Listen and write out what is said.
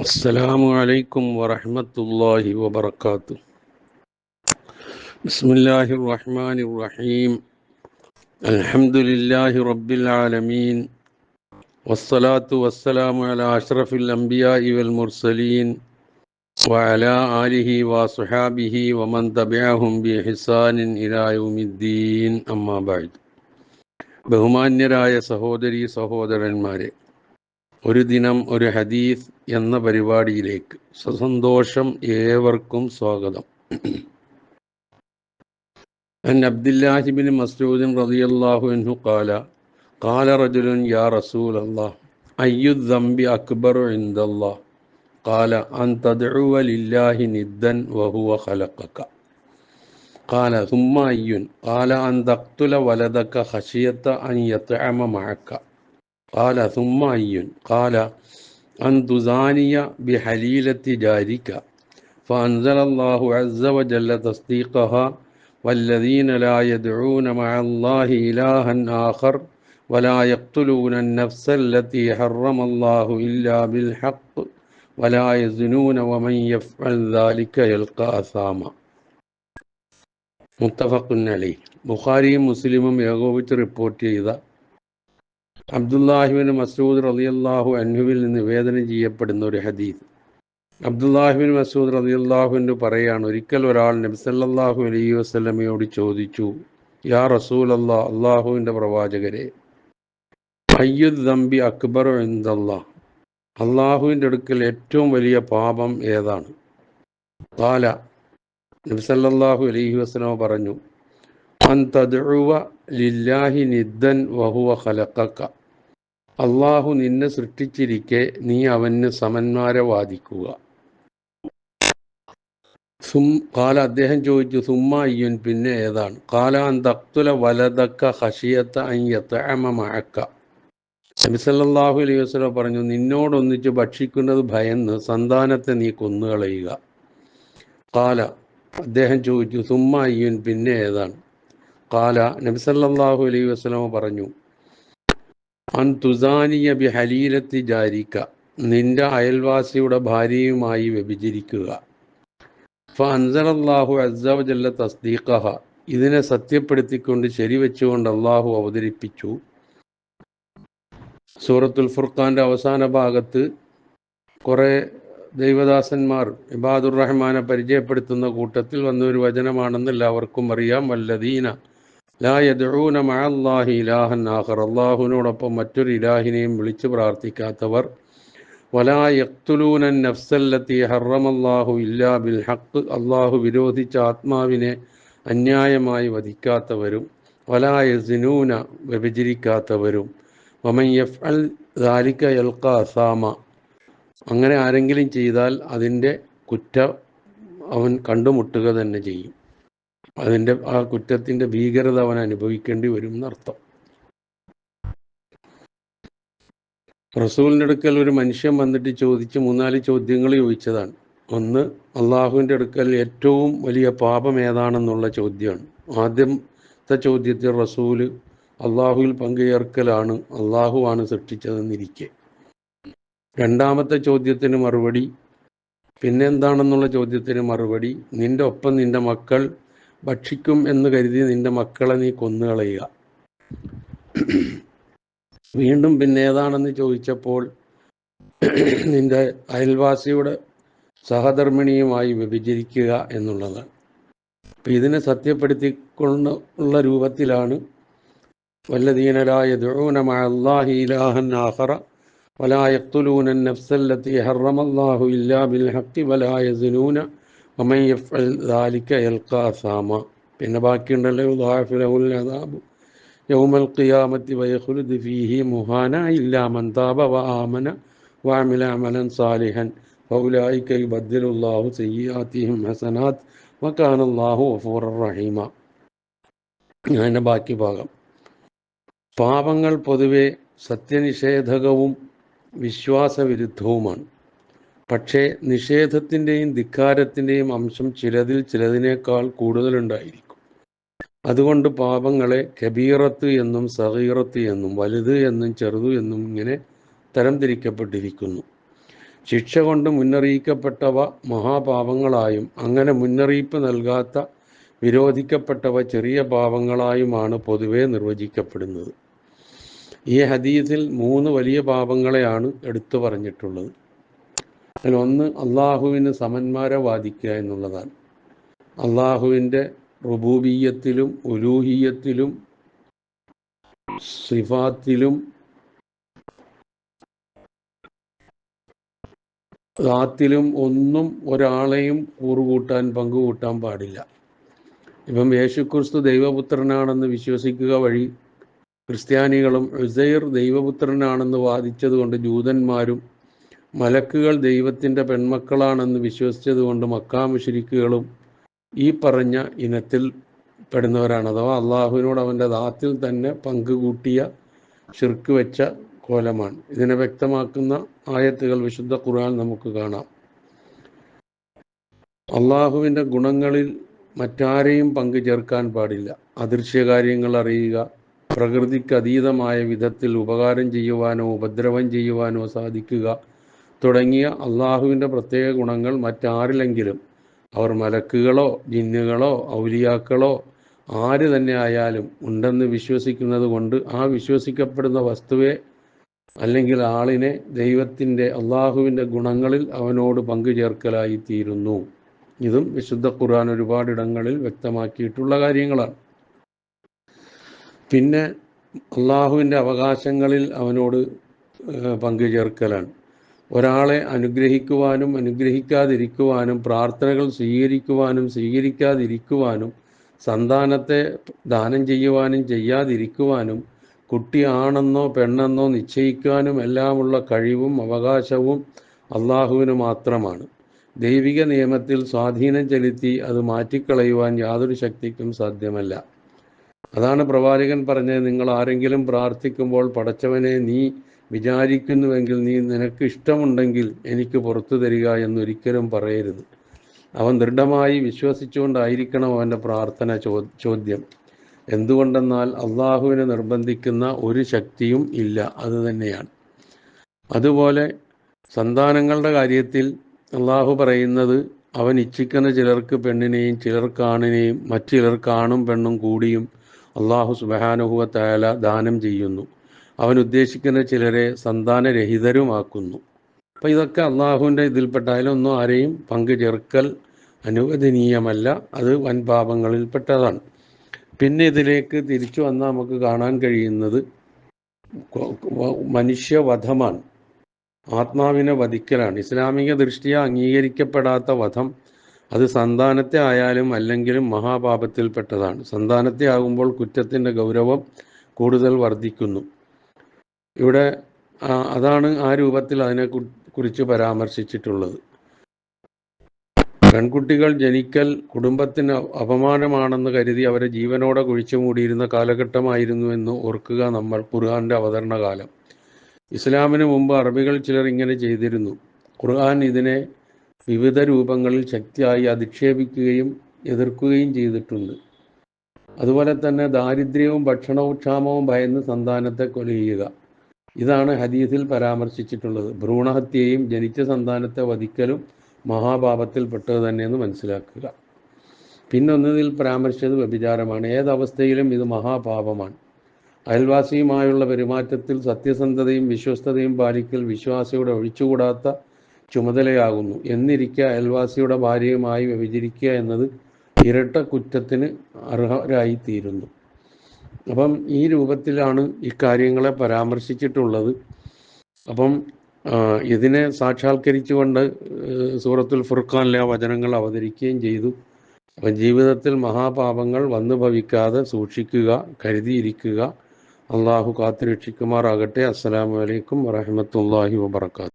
السلام عليكم ورحمة الله وبركاته بسم الله الرحمن الرحيم الحمد لله رب العالمين والصلاة والسلام على أشرف الأنبياء والمرسلين وعلى آله وصحابه ومن تبعهم بإحسان إلى يوم الدين أما بعد ബഹുമാന്യരായ സഹോദരി സഹോദരന്മാരെ ഒരു ദിനം ഒരു ഹദീസ് എന്ന പരിപാടിയിലേക്ക്. സസന്തോഷം ഏവർക്കും സ്വാഗതം. അൻ അബ്ദുല്ലാഹിബിൻ മസ്ഊദിൻ റളിയല്ലാഹു അൻഹു ഖാല ഖാല റജുലുൻ യാ റസൂൽ അല്ലാഹ് അയ്യു ദംബി അക്ബർ ഇൻദല്ലാഹ് ഖാല അൻ തദ്ഉവ ലില്ലാഹി നിദ്ദൻ വഹുവ ഖലഖക. ഖാല ثم അയ്യുൻ ഖാല അൻ തഖ്തുല വലദക ഖശിയത അൻ യത്അമ മഅക قال ثم أي قال أن تزاني بحليلة جارك فأنزل الله عز وجل تصديقها والذين لا يدعون مع الله إلها آخر ولا يقتلون النفس التي حرم الله إلا بالحق ولا يزنون ومن يفعل ذلك يلقى أثاما മുത്തഫഖുൻ അലൈ ബുഖാരിയും മുസ്ലിമും ഏകോപിച്ച് റിപ്പോർട്ട് ചെയ്ത അബ്ദുല്ലാഹിബിൻ മസൂദ് റളിയല്ലാഹു അൻഹുവിൽ നിന്ന് നിവേദനം ചെയ്യപ്പെടുന്ന ഒരു ഹദീസ്. അബ്ദുല്ലാഹിബിൻ മസൂദ് റലിയല്ലാഹുവിന്റെ പറയാണ് ഒരിക്കൽ ഒരാൾ നബിസല്ലാഹു അലൈഹി വസ്ലമയോട് ചോദിച്ചു യാ റസൂൽ അല്ലാ അള്ളാഹുവിന്റെ പ്രവാചകരെ അയ്യുദ് ദമ്പി അക്ബർ എന്തല്ലാ അള്ളാഹുവിന്റെ അടുക്കൽ ഏറ്റവും വലിയ പാപം ഏതാണ്? കാല നബിസല്ലാഹു അലൈഹി വസ്ലമ പറഞ്ഞു ലില്ലാഹി നിദ്ദൻ വഹുവ ഖലഖക അള്ളാഹു നിന്നെ സൃഷ്ടിച്ചിരിക്കെ നീ അവന് സമന്മാരെ വാദിക്കുക സും കാല അദ്ദേഹം ചോദിച്ചു സുമ്മ അയ്യൻ പിന്നെ ഏതാണ്? കാല അന്തക്തുല തക്തുല വലതക്ക ഹഷിയത്ത അയ്യത്ത അമമഴക്ക നബിസല്ലാഹു അലൈഹി വസ്ലം പറഞ്ഞു നിന്നോടൊന്നിച്ച് ഭക്ഷിക്കുന്നത് ഭയന്ന് സന്താനത്തെ നീ കൊന്നുകളയുക. കാല അദ്ദേഹം ചോദിച്ചു സുമ്മ അയ്യൻ പിന്നെ ഏതാണ്? കാല നബിസല്ലാഹു അലൈഹി വസ്ലമ പറഞ്ഞു അൻ തുസാനിയ ബി ഹലീലത്തി ജാരിക്ക നിന്റെ അയൽവാസിയുടെ ഭാര്യയുമായി വ്യഭിചരിക്കുക. ഫ അൻസലല്ലാഹു അസ്സവജല്ല തസ്ദീഖഹ ഇതിനെ സത്യപ്പെടുത്തിക്കൊണ്ട് ശരിവെച്ചുകൊണ്ട് അള്ളാഹു അവതരിപ്പിച്ചു. സൂറത്തുൽ ഫുർഖാന്റെ അവസാന ഭാഗത്ത് കുറേ ദൈവദാസന്മാർ ഇബാദുർ റഹ്മാനെ പരിചയപ്പെടുത്തുന്ന കൂട്ടത്തിൽ വന്ന ഒരു വചനമാണെന്ന് എല്ലാവർക്കും അറിയാം. വല്ലദീന ലാ മഅല്ലാഹി ഇലാഹൻ ആഖർ. അല്ലാഹുവിനോടൊപ്പം മറ്റൊരു ഇലാഹിനെയും വിളിച്ചു പ്രാർത്ഥിക്കാത്തവർ വലാ ഇല്ലാ ബിൽ അല്ലാഹു വിരോധിച്ച ആത്മാവിനെ അന്യായമായി വധിക്കാത്തവരും വലാ വ്യഭിചരിക്കാത്തവരും. അങ്ങനെ ആരെങ്കിലും ചെയ്താൽ അതിന്റെ കുറ്റ അവൻ കണ്ടുമുട്ടുക തന്നെ ചെയ്യും. അതിന്റെ ആ കുറ്റത്തിന്റെ ഭീകരത അവൻ അനുഭവിക്കേണ്ടി വരും എന്നർത്ഥം. റസൂലിന്റെ അടുക്കൽ ഒരു മനുഷ്യൻ വന്നിട്ട് ചോദിച്ച് മൂന്നാൽ ചോദ്യങ്ങൾ ചോദിച്ചതാണ്. ഒന്ന് അള്ളാഹുവിന്റെ അടുക്കൽ ഏറ്റവും വലിയ പാപം ഏതാണെന്നുള്ള ചോദ്യമാണ്. ആദ്യത്തെ ചോദ്യത്തിൽ റസൂൽ അള്ളാഹുവിൽ പങ്കുചേർക്കലാണ് അള്ളാഹുവാണ് സൃഷ്ടിച്ചതെന്നിരിക്കെ. രണ്ടാമത്തെ ചോദ്യത്തിന് മറുപടി പിന്നെന്താണെന്നുള്ള ചോദ്യത്തിന് മറുപടി നിന്റെ ഒപ്പം നിന്റെ മക്കൾ ഭക്ഷിക്കും എന്ന് കരുതി നിന്റെ മക്കളെ നീ കൊന്നുകളയുക. വീണ്ടും പിന്നെ ഏതാണെന്ന് ചോദിച്ചപ്പോൾ നിന്റെ അയൽവാസിയുടെ സഹധർമ്മിണിയുമായി വിഭജിക്കുക എന്നുള്ളതാണ് അപ്പം ഇതിനെ സത്യപ്പെടുത്തിക്കൊണ്ട് ഉള്ള രൂപത്തിലാണ് വല്ലദീനരായ ദുഴൂനമാഹൻ വലായത്തുലൂനൻ നഫ്സല്ലത്തി ഹറമല്ലാഹു ഇല്ലാ ബിൽ ഹക്കി വലായ ജുനൂന അമൻ പിന്നെ ബാക്കിയുണ്ടല്ലോ ഉദാഫിലഹുൽ യൗമൽ ഖിയാമത്തി മുഹാന മൻ താബ വ ആമന അമലൻ സാലിഹൻ. റഹീമ. ബാക്കി ഭാഗം. പാപങ്ങൾ പൊതുവെ സത്യനിഷേധകവും വിശ്വാസവിരുദ്ധവുമാണ്. പക്ഷേ നിഷേധത്തിന്റെയും ധിക്കാരത്തിന്റെയും അംശം ചിലതിൽ ചിലതിനേക്കാൾ കൂടുതലുണ്ടായിരിക്കും. അതുകൊണ്ട് പാപങ്ങളെ കബീറത്ത് എന്നും സഹീറത്ത് എന്നും വലുത് എന്നും ചെറുതു എന്നും ഇങ്ങനെ തരംതിരിക്കപ്പെട്ടിരിക്കുന്നു. ശിക്ഷ കൊണ്ട് മുന്നറിയിക്കപ്പെട്ടവ മഹാപാപങ്ങളായും അങ്ങനെ മുന്നറിയിപ്പ് നൽകാത്ത വിരോധിക്കപ്പെട്ടവ ചെറിയ പാപങ്ങളായുമാണ് പൊതുവെ നിർവചിക്കപ്പെടുന്നത്. ഈ ഹദീസിൽ മൂന്ന് വലിയ പാപങ്ങളെയാണ് എടുത്തു പറഞ്ഞിട്ടുള്ളത്. അതിലൊന്ന് അള്ളാഹുവിന് സമന്മാരെ വാദിക്കുക എന്നുള്ളതാണ്. അള്ളാഹുവിന്റെ റുബൂബീയത്തിലും ഉലൂഹിയത്തിലും സിഫാത്തിലും ത്തിലും ഒന്നും ഒരാളെയും കൂറുകൂട്ടാൻ പങ്കുകൂട്ടാൻ പാടില്ല. ഇപ്പം യേശുക്രിസ്തു ദൈവപുത്രനാണെന്ന് വിശ്വസിക്കുക വഴി ക്രിസ്ത്യാനികളും ഉസൈർ ദൈവപുത്രനാണെന്ന് വാദിച്ചതുകൊണ്ട് ജൂതന്മാരും മലക്കുകൾ ദൈവത്തിന്റെ പെൺമക്കളാണെന്ന് വിശ്വസിച്ചതുകൊണ്ട് മക്കാമുഷിരിക്കുകളും ഈ പറഞ്ഞ ഇനത്തിൽ പെടുന്നവരാണ്. അഥവാ അള്ളാഹുവിനോട് അവന്റെ ദാത്തിൽ തന്നെ പങ്കുകൂട്ടിയ ഷിർക്ക് വെച്ച കോലമാണ്. ഇതിനെ വ്യക്തമാക്കുന്ന ആയത്തുകൾ വിശുദ്ധ ഖുർആൻ നമുക്ക് കാണാം. അള്ളാഹുവിന്റെ ഗുണങ്ങളിൽ മറ്റാരെയും പങ്കു ചേർക്കാൻ പാടില്ല. അദൃശ്യകാര്യങ്ങൾ അറിയുക പ്രകൃതിക്ക് അതീതമായ വിധത്തിൽ ഉപകാരം ചെയ്യുവാനോ ഉപദ്രവം ചെയ്യുവാനോ സാധിക്കുക തുടങ്ങിയ അള്ളാഹുവിന്റെ പ്രത്യേക ഗുണങ്ങൾ മറ്റാരിലെങ്കിലും അവർ മലക്കുകളോ ജിന്നുകളോ ഔലിയാക്കളോ ആര് തന്നെ ആയാലും ഉണ്ടെന്ന് വിശ്വസിക്കുന്നത് കൊണ്ട് ആ വിശ്വസിക്കപ്പെടുന്ന വസ്തുവെ അല്ലെങ്കിൽ ആളിനെ ദൈവത്തിന്റെ അള്ളാഹുവിന്റെ ഗുണങ്ങളിൽ അവനോട് പങ്കുചേർക്കലായി തീരുന്നു ഇതും വിശുദ്ധ ഖുർആൻ ഒരുപാടിടങ്ങളിൽ വ്യക്തമാക്കിയിട്ടുള്ള കാര്യങ്ങളാണ്. പിന്നെ അള്ളാഹുവിന്റെ അവകാശങ്ങളിൽ അവനോട് പങ്കുചേർക്കലാണ്. ഒരാളെ അനുഗ്രഹിക്കുവാനും അനുഗ്രഹിക്കാതിരിക്കുവാനും പ്രാർത്ഥനകൾ സ്വീകരിക്കുവാനും സ്വീകരിക്കാതിരിക്കുവാനും സന്താനത്തെ ദാനം ചെയ്യുവാനും ചെയ്യാതിരിക്കുവാനും കുട്ടിയാണെന്നോ പെണ്ണെന്നോ നിശ്ചയിക്കാനും എല്ലാമുള്ള കഴിവും അവകാശവും അള്ളാഹുവിന് മാത്രമാണ്. ദൈവിക നിയമത്തിൽ സ്വാധീനം ചെലുത്തി അത് മാറ്റിക്കളയുവാൻ യാതൊരു ശക്തിക്കും സാധ്യമല്ല. അതാണ് പ്രവാചകൻ പറഞ്ഞത് നിങ്ങൾ ആരെങ്കിലും പ്രാർത്ഥിക്കുമ്പോൾ പടച്ചവനെ നീ വിചാരിക്കുന്നുവെങ്കിൽ നീ നിനക്ക് ഇഷ്ടമുണ്ടെങ്കിൽ എനിക്ക് പുറത്തു തരിക എന്നൊരിക്കലും പറയരുത്. അവൻ ദൃഢമായി വിശ്വസിച്ചുകൊണ്ടായിരിക്കണം അവന്റെ പ്രാർത്ഥന ചോദ്യം. എന്തുകൊണ്ടെന്നാൽ അള്ളാഹുവിനെ നിർബന്ധിക്കുന്ന ഒരു ശക്തിയും ഇല്ല അത് തന്നെയാണ്. അതുപോലെ സന്താനങ്ങളുടെ കാര്യത്തിൽ അള്ളാഹു പറയുന്നത് അവൻ ഇച്ഛിക്കുന്ന ചിലർക്ക് പെണ്ണിനെയും ചിലർക്ക് ആണിനെയും മറ്റു ചിലർക്ക് ആണും പെണ്ണും കൂടിയും അള്ളാഹു സുബഹാനുഹുവ തയാല ദാനം ചെയ്യുന്നു. അവൻ ഉദ്ദേശിക്കുന്ന ചിലരെ സന്താനരഹിതരുമാക്കുന്നു. അപ്പം ഇതൊക്കെ അള്ളാഹുവിന്റെ ഇതിൽപ്പെട്ടായാലും ഒന്നും ആരെയും പങ്കു ചേർക്കൽ അനുവദനീയമല്ല. അത് വൻ പാപങ്ങളിൽപ്പെട്ടതാണ്. പിന്നെ ഇതിലേക്ക് തിരിച്ചു വന്നാൽ നമുക്ക് കാണാൻ കഴിയുന്നത് മനുഷ്യവധമാണ്. ആത്മാവിനെ വധിക്കലാണ്. ഇസ്ലാമിക ദൃഷ്ടിയ അംഗീകരിക്കപ്പെടാത്ത വധം അത് സന്താനത്തെ ആയാലും അല്ലെങ്കിലും മഹാപാപത്തിൽപ്പെട്ടതാണ്. സന്താനത്തെ ആകുമ്പോൾ കുറ്റത്തിന്റെ ഗൗരവം കൂടുതൽ വർദ്ധിക്കുന്നു. ഇവിടെ അതാണ് ആ രൂപത്തിൽ അതിനെ കുറിച്ച് പരാമർശിച്ചിട്ടുള്ളത്. പെൺകുട്ടികൾ ജനിക്കൽ കുടുംബത്തിന് അപമാനമാണെന്ന് കരുതി അവരെ ജീവനോടെ കുഴിച്ചു മൂടിയിരുന്ന കാലഘട്ടമായിരുന്നു എന്ന് ഓർക്കുക നമ്മൾ ഖുർആാന്റെ അവതരണ കാലം ഇസ്ലാമിന് മുമ്പ് അറബികൾ ചിലർ ഇങ്ങനെ ചെയ്തിരുന്നു. ഖുർആൻ ഇതിനെ വിവിധ രൂപങ്ങളിൽ ശക്തിയായി അധിക്ഷേപിക്കുകയും എതിർക്കുകയും ചെയ്തിട്ടുണ്ട്. അതുപോലെ തന്നെ ദാരിദ്ര്യവും ഭക്ഷണവും ക്ഷാമവും ഭയന്ന് സന്താനത്തെ കൊല ചെയ്യുക ഇതാണ് ഹദീസിൽ പരാമർശിച്ചിട്ടുള്ളത്. ഭ്രൂണഹത്യയും ജനിച്ച സന്താനത്തെ വധിക്കലും മഹാപാപത്തിൽപ്പെട്ടത് തന്നെയെന്ന് മനസ്സിലാക്കുക. പിന്നെ ഒന്നതിൽ പരാമർശിച്ചത് വ്യഭിചാരമാണ്. ഏതവസ്ഥയിലും ഇത് മഹാപാപമാണ്. അയൽവാസിയുമായുള്ള പെരുമാറ്റത്തിൽ സത്യസന്ധതയും വിശ്വസ്തതയും പാലിക്കൽ വിശ്വാസിയുടെ ഒഴിച്ചുകൂടാത്ത ചുമതലയാകുന്നു. എന്നിരിക്കെ അയൽവാസിയുടെ ഭാര്യയുമായി വ്യഭിചരിക്കുക എന്നത് ഇരട്ട കുറ്റത്തിന് അർഹരായിത്തീരുന്നു. അപ്പം ഈ രൂപത്തിലാണ് ഇക്കാര്യങ്ങളെ പരാമർശിച്ചിട്ടുള്ളത്. അപ്പം ഇതിനെ സാക്ഷാത്കരിച്ചുകൊണ്ട് സൂറത്തുൽ ഫുർഖാനിലെ ആ വചനങ്ങൾ അവതരിക്കുകയും ചെയ്തു. അപ്പം ജീവിതത്തിൽ മഹാപാപങ്ങൾ വന്നു ഭവിക്കാതെ സൂക്ഷിക്കുക കരുതിയിരിക്കുക. അള്ളാഹു കാത്തുരക്ഷിക്കുമാറാകട്ടെ. അസ്സലാമു അലൈക്കും വറഹമത്തല്ലാഹി വബർക്കാത്തു